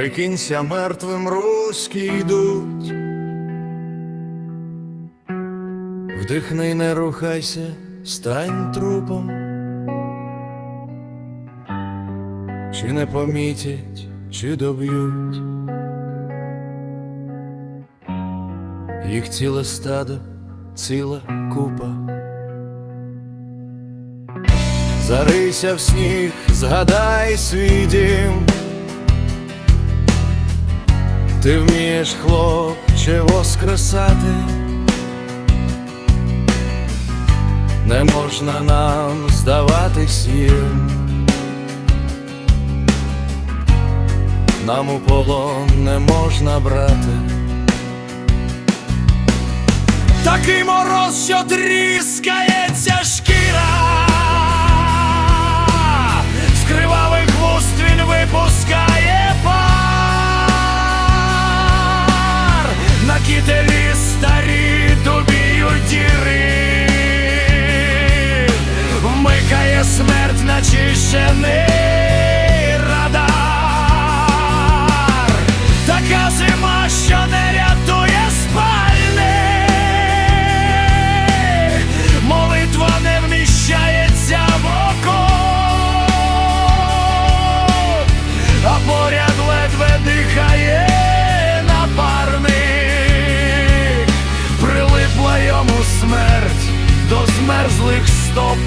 Прикинься, мертвим руські йдуть. Вдихни, не рухайся, стань трупом. Чи не помітять, чи доб'ють. Їх ціле стадо, ціла купа. Зарийся в сніг, згадай свій дім. Ти вмієш, хлопче, воскресати. Не можна нам здаватись їм. Нам у полон не можна брати. Такий мороз, що тріскається шкіра, до змерзлих стоп.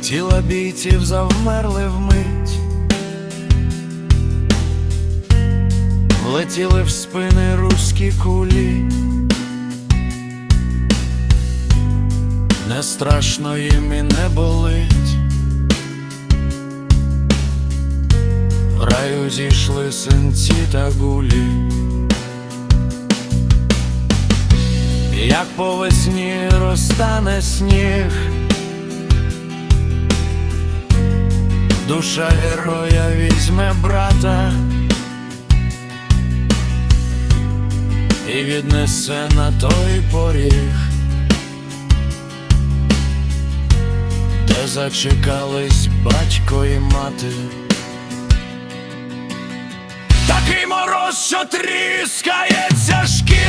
Тіла бійців завмерли вмить, влетіли в спини руські кулі. Не страшно їм і не болить. В раю зійшли синці та гулі. Як по весні розтане сніг. Душа героя візьме брата і віднесе на той поріг, де зачекались батько і мати. Такий мороз, що тріскається шкіра,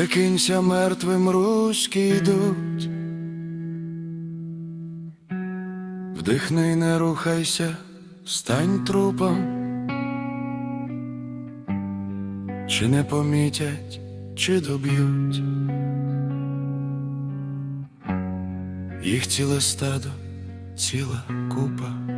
Прикинься, мертвим руські йдуть. Вдихни, не рухайся, стань трупом. Чи не помітять, чи доб'ють. Їх ціле стадо, ціла купа.